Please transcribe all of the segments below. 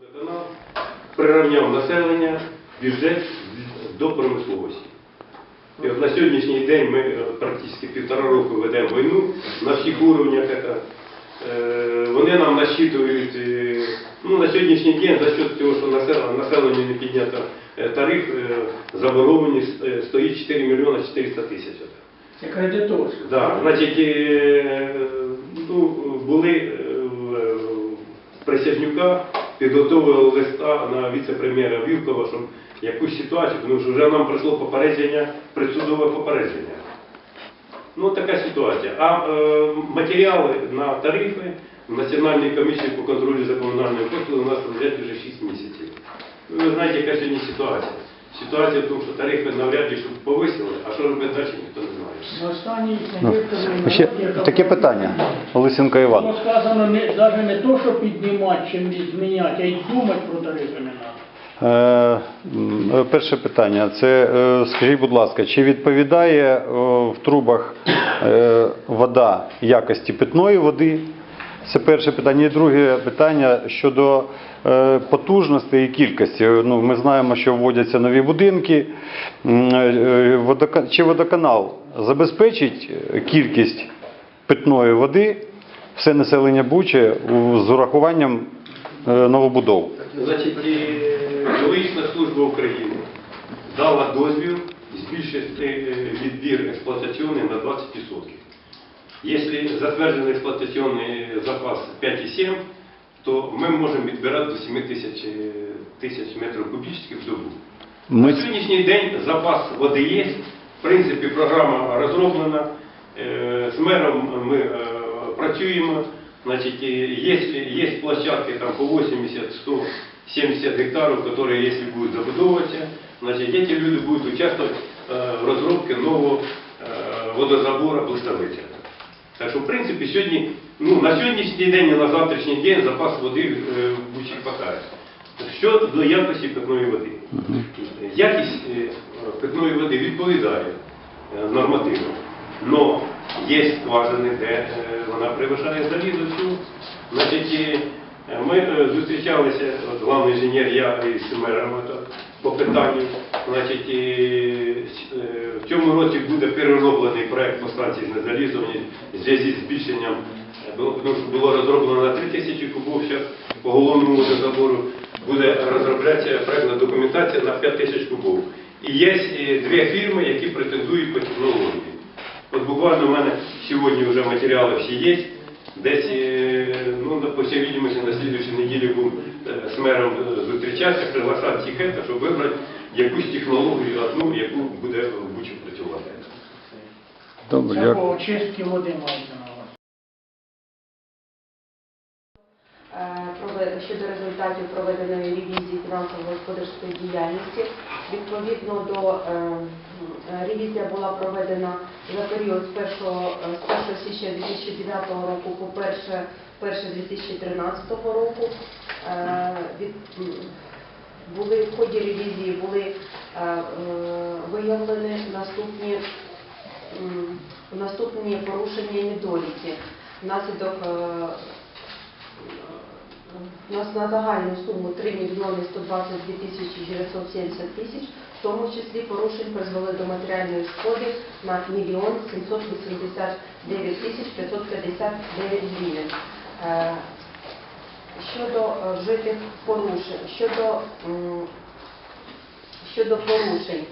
Водоканал прирівняв населення, бюджет до промисловості. І от на сьогоднішній день ми е, практично півтора року ведемо війну на всіх уровнях. Е, Вони нам насчитують, е, ну, на сьогоднішній день за счет того, що населення, не піднято тариф, заборгованість е, стоїть 4 мільйони 400 тисяч. Це кредиторська. Да, значить, ну, були в Присяжнюка, підготовили листа на віце-прем'єра Вілкова, щоб якусь ситуацію, тому що вже нам прийшло попередження, присудове попередження. Ну, така ситуація. А е, матеріали на тарифи в Національній комісії по контролю за комунальною послугою у нас лежать вже 6 місяців. Ви знаєте, яка сьогодні ситуація. Ситуація в тому, що тарифи навряд чи повисили, а що робити далі, ніхто не Ну, ще таке питання, Олесенко Іван. Було сказано не, навіть не то, що піднімати чи зміняти, а й думати про тарифи не треба. Е, е, Перше питання. Це е, скажіть, будь ласка, чи відповідає е, в трубах е, вода якості питної води? Це перше питання. І друге питання щодо е, потужності і кількості. Ну, ми знаємо, що вводяться нові будинки. Е, водока- Чи водоканал забезпечить е, кількість питної води все населення Бучі з урахуванням е, новобудов? Значить, і Геологічна служба України дала дозвіл збільшити е, відбір експлуатаційний на 20%. Якщо затверджений експлуатаційний запас 5,7, то ми можемо відбирати до 7 тисяч, тисяч метрів кубічних в добу. Ми На сьогоднішній день запас води є. В принципі, програма розроблена. Е, З мером ми е, працюємо. Значить, є, площадки по 80, 100, 70 гектарів, які, якщо будуть забудовуватися, значить, ці люди будуть участвувати е, в розробці нового водозабору Блиставиця. Так що, в принципі, ну, на сьогоднішній день і на завтрашній день запас води в Бучі хватає. Щодо якості питної води. Якість е, питної води відповідає е, нормативно. Но є скважини, де е, вона перевищає залізо всю. Значить, ми зустрічалися, от главний інженер, я із мером по питанню. Значить, і, в цьому році буде перероблений проект по станції з незалізовані в зв'язку з збільшенням, було- тому що було розроблено на 3 тисячі кубов, по головному водозабору буде розроблятися проектна документація на 5 тисяч кубов. І є е, дві фірми, які претендують по технології. От буквально в мене сьогодні вже матеріали всі є. Десь, е, ну, по всій відомості, на слідуючій неділі був е, з мером е, зустрічатися, приглашати всіх, ета, щоб вибрати якусь технологію одну, яку буде в Бучі працювати. Добре, Це по очистки води мається результатів проведеної ревізії фінансово-господарської діяльності. Відповідно до е, ревізія була проведена за період з 1, е, з 1 січня 2009 року по 1, 1 2013 року. Е, були в ході ревізії були е, е, виявлені наступні м, наступні порушення і недоліки внаслідок е, у нас на загальну суму 3 мільйони 122 тисячі 970 тисяч, в тому числі порушень призвели до матеріальної шкоди на мільйон 789 тисяч 559 гривень. Е, Щодо е, вжитих порушень, щодо, щодо порушень,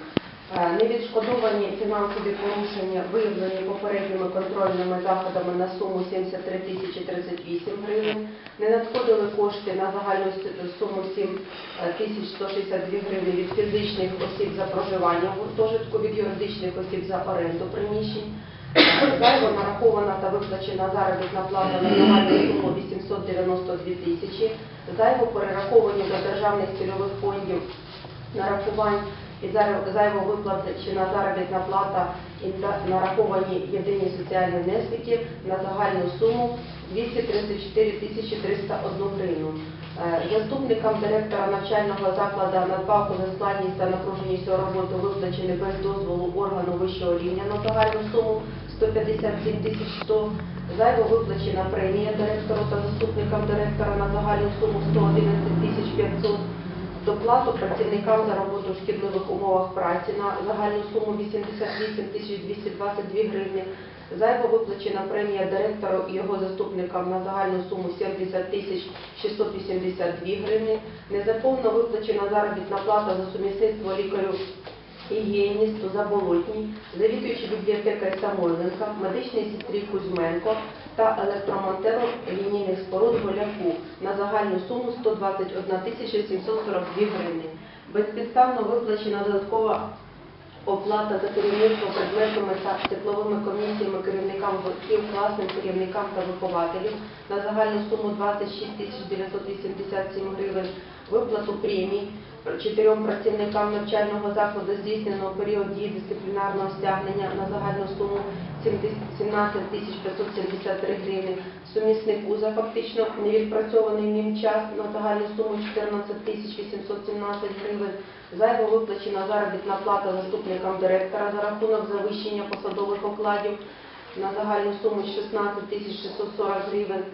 Е, Невідшкодовані фінансові порушення виявлені попередніми контрольними заходами на суму 73 тисячі 38 гривень. Не надходили кошти на загальну суму 7 е, тисяч 162 гривень від фізичних осіб за проживання в гуртожитку, від юридичних осіб за оренду приміщень. Е, Зайво нарахована та виплачена заробітна плата на загальну суму 892 тисячі. Зайво перераховані до державних цільових фондів нарахувань і зар- зайво виплачена заробітна плата і нараховані єдині соціальні внески на загальну суму 234 тисячі 301 гривну. Е, Заступникам директора навчального закладу надбавку за складність та напруженість у роботу виплачені без дозволу органу вищого рівня на загальну суму 157 тисяч 100, зайво виплачена премія директору та заступникам директора на загальну суму 111 тисяч 500, доплату працівникам за роботу в шкідливих умовах праці на загальну суму 88 тисяч 222 гривні, зайво виплачена премія директору і його заступникам на загальну суму 70 тисяч 682 гривні, незаповно виплачена заробітна плата за сумісництво лікарю гігієністу Заболотній, завідуючи бібліотекою Самойленка, медичній сестрі Кузьменко та електромонтеру лінійних споруд Голяку на загальну суму 121 тисяча 742 гривні. Безпідставно виплачена додаткова оплата за керівництво предметами та тепловими комісіями керівникам гуртків, класним керівникам та вихователів на загальну суму 26 тисяч 987 гривень, виплату премій чотирьом працівникам навчального закладу здійснено період дії дисциплінарного стягнення на загальну суму 17 тисяч 573 гривні, суміснику за фактично невідпрацьований ним час на загальну суму 14 тисяч 817 гривень, зайво виплачена заробітна плата заступникам директора за рахунок завищення посадових окладів на загальну суму 16 тисяч 640 гривень,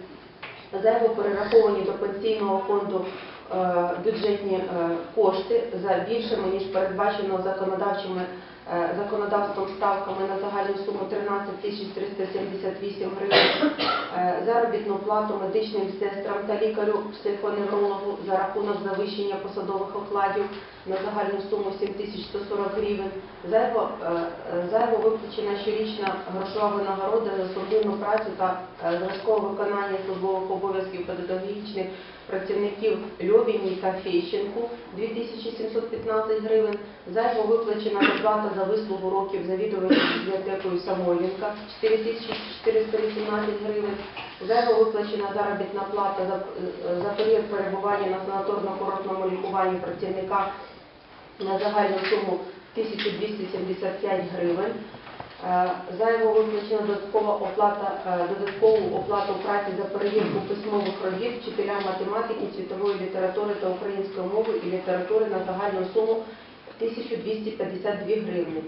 зайво перераховані до пенсійного фонду е, бюджетні е, кошти за більшими, ніж передбачено законодавчими е, законодавством ставками на загальну суму 13 тисяч 378 гривень, заробітну плату медичним сестрам та лікарю психоневрологу за рахунок завищення посадових окладів на загальну суму 7 тисяч 140 гривень, зайво, е, е, зайво виплачена щорічна грошова винагорода за службовну працю та е, зразкове виконання службових обов'язків педагогічних працівників Льовіні та Фещенку 2715 гривень, зайво виплачена доплата за вислугу років завідувача бібліотекою Самойленка 4418 гривень, зайво виплачена заробітна плата за, за період перебування на санаторно-курортному лікуванні працівника на загальну суму 1275 гривень. Е, Зайво виплачена додаткова оплата, е, додаткову оплату праці за перевірку письмових робіт вчителям математики, світової літератури та української мови і літератури на загальну суму 1252 гривні.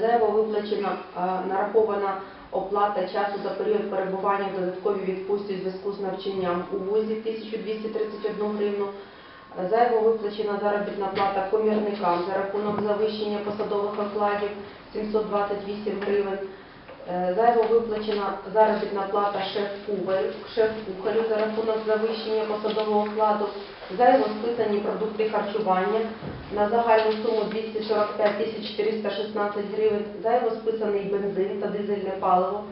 Зайво виплачена е, нарахована оплата часу за період перебування в додатковій відпустці у зв'язку з навчанням у ВУЗі 1231 гривну. Зайво виплачена заробітна плата комірникам за рахунок завищення посадових окладів 728 гривень. Е, Зайво виплачена заробітна плата шеф-кухарю за рахунок завищення посадового окладу. Зайво списані продукти харчування на загальну суму 245 тисяч 416 гривень. Зайво списаний бензин та дизельне паливо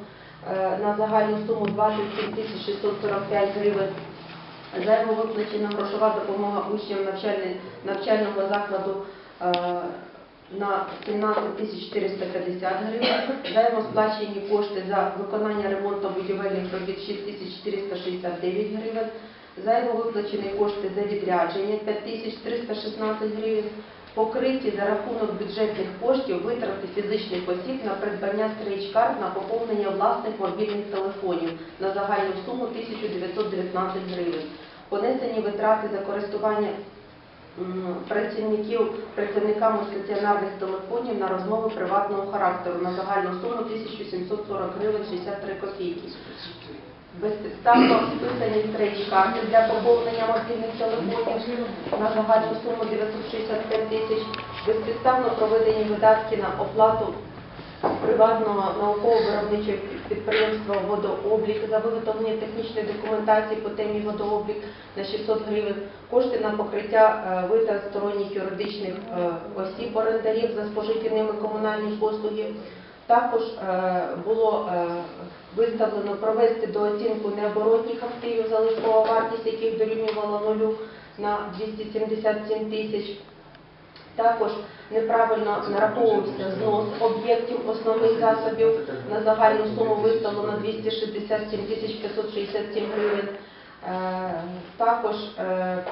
е, на загальну суму 27 тисяч 645 гривень. Зайво виплачена грошова допомога учням навчального закладу е, на 17 тисяч 450 гривень. Займо сплачені кошти за виконання ремонту будівельних робіт 6 тисяч 469 гривень. Зайво виплачені кошти за відрядження 5 тисяч 316 гривень. Покриті за рахунок бюджетних коштів витрати фізичних осіб на придбання стрейч-карт на поповнення власних мобільних телефонів на загальну суму 1919 гривень. Понесені витрати за користування працівників працівниками стаціонарних телефонів на розмови приватного характеру на загальну суму 1740 гривень 63 копійки. Безпідставно списані стрейч-карти для поповнення мобільних телефонів на загальну суму 965 тисяч. Безпідставно проведені видатки на оплату приватного науково-виробничого підприємства «Водооблік» за виготовлення технічної документації по темі водооблік на 600 гривень, кошти на покриття е, витрат сторонніх юридичних е, осіб орендарів за спожиті ними комунальні послуги. Також е, було виставлено провести дооцінку необоротних активів, залишкова вартість яких дорівнювала нулю на 277 тисяч. Також неправильно нараховувався знос об'єктів основних засобів на загальну суму виставлено 267 тисяч 567 гривень. Е, Також е,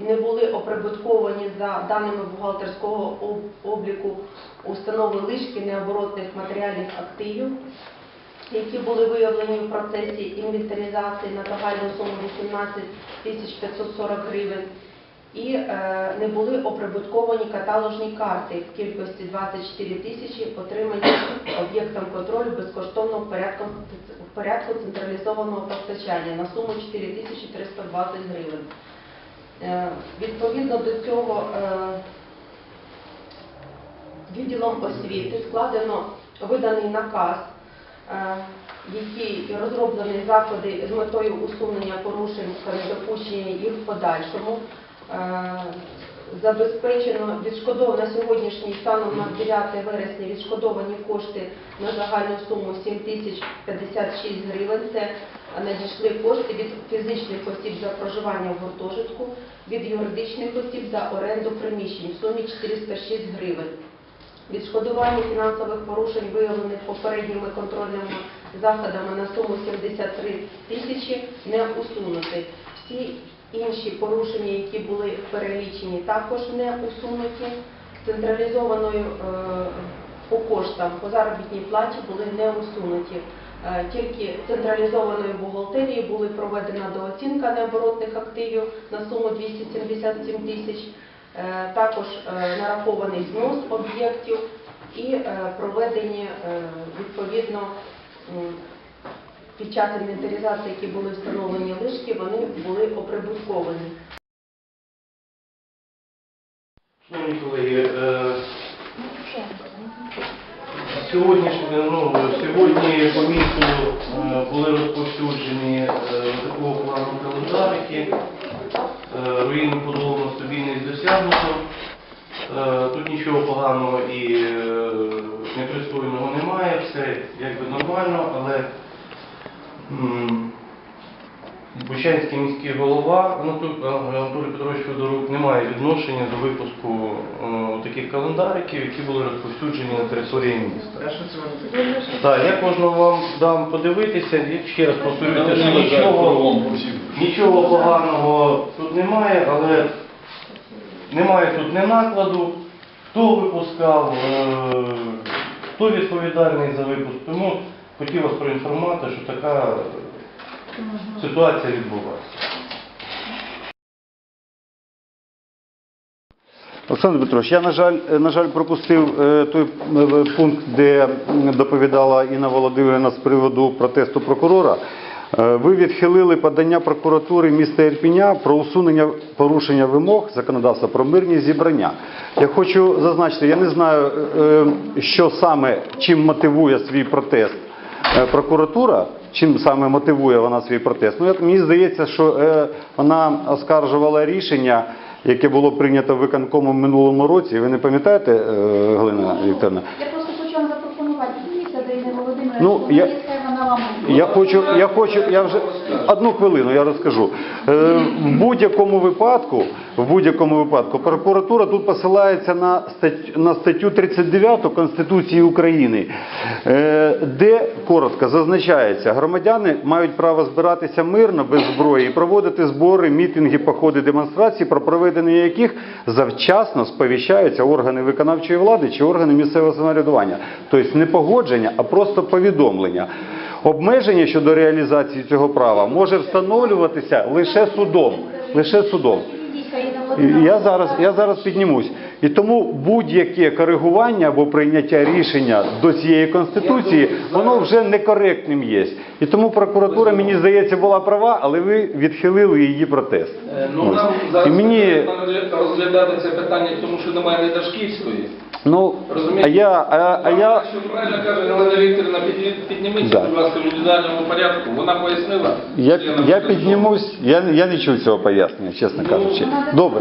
не були оприбутковані за даними бухгалтерського обліку установи лишки необоротних матеріальних активів, які були виявлені в процесі інвентаризації на загальну суму 18 тисяч 540 гривень. і е, не були оприбутковані каталожні карти в кількості 24 тисячі, отримані об'єктом контролю безкоштовно в порядку, в порядку централізованого постачання на суму 4 тисячі 320 гривень. Е, Відповідно до цього е, відділом освіти складено виданий наказ, який розроблені заходи з метою усунення порушень та недопущення їх в подальшому. Е, Забезпечено відшкодовано на сьогоднішній станом на 9 вересня відшкодовані кошти на загальну суму 7 тисяч 56 гривень. Це надійшли кошти від фізичних осіб за проживання в гуртожитку, від юридичних осіб за оренду приміщень в сумі 406 гривень. Відшкодування фінансових порушень, виявлених попередніми контрольними заходами на суму 73 тисячі, не усунути. Всі інші порушення, які були перелічені, також не усунуті. Централізованою е, по коштам по заробітній платі були не усунуті. Е, Тільки централізованою бухгалтерією були проведена дооцінка необоротних активів на суму 277 тисяч. Е, Також е, нарахований знос об'єктів і е, проведені відповідно під час інвентаризації, які були встановлені лишки, вони були оприбутковані. Шановні колеги, сьогодні, ну, сьогодні по місту були розповсюджені такого плану календарики. Е, Руїну досягнуто. Е, Тут нічого поганого і е, непристойного немає, все якби нормально, але Бучанський міський голова Анатолій Анатолій Петрович Федорук не має відношення до випуску е, таких календариків, які були розповсюджені на території міста. Так, я кожного вам дам подивитися, і ще раз повторюся, що нічого, нічого поганого тут немає, але немає тут не накладу, хто випускав, е, хто відповідальний за випуск. Тому хотів вас проінформувати, що така ситуація відбувається. Олександр Петрович, я, на жаль, е, на жаль, пропустив е, той пункт, де доповідала Інна Володимирівна з приводу протесту прокурора. Е, Ви відхилили подання прокуратури міста Ірпіня про усунення порушення вимог законодавства про мирні зібрання. Я хочу зазначити, я не знаю, е, е, що саме, чим мотивує свій протест прокуратура, чим саме мотивує вона свій протест. Ну, мені здається, що вона оскаржувала рішення, яке було прийнято виконкомом минулому році. Ви не пам'ятаєте, Галина Вікторовна? Я просто хочу вам запропонувати місце, де Ірина Володимирівна, Ну, я- Я хочу, я хочу, я вже одну хвилину я розкажу. Е, в будь-якому випадку, в будь-якому випадку, прокуратура тут посилається на статтю, на статтю 39 Конституції України, е, де коротко зазначається, громадяни мають право збиратися мирно без зброї і проводити збори, мітинги, походи, демонстрації, про проведення яких завчасно сповіщаються органи виконавчої влади чи органи місцевого самоврядування. Тобто не погодження, а просто повідомлення. Обмеження щодо реалізації цього права може встановлюватися лише судом. Лише судом. Я зараз, я зараз піднімусь. І тому будь-яке коригування або прийняття рішення до цієї конституції, воно вже некоректним є. І тому прокуратура, мені здається, була права, але ви відхилили її протест. Е, Ну, Ось. нам І зараз мені, розглядати це питання, тому що немає не Дашківської. Ну, Розумієте? а я, а, а я, еще правильно каже Галина Вікторівна, підні- підніміться, Да. будь ласка, в індивідуальному порядку. Вона пояснила. я, членам я комісії. піднімусь, я, я не чув цього пояснення, чесно кажучи. Добре.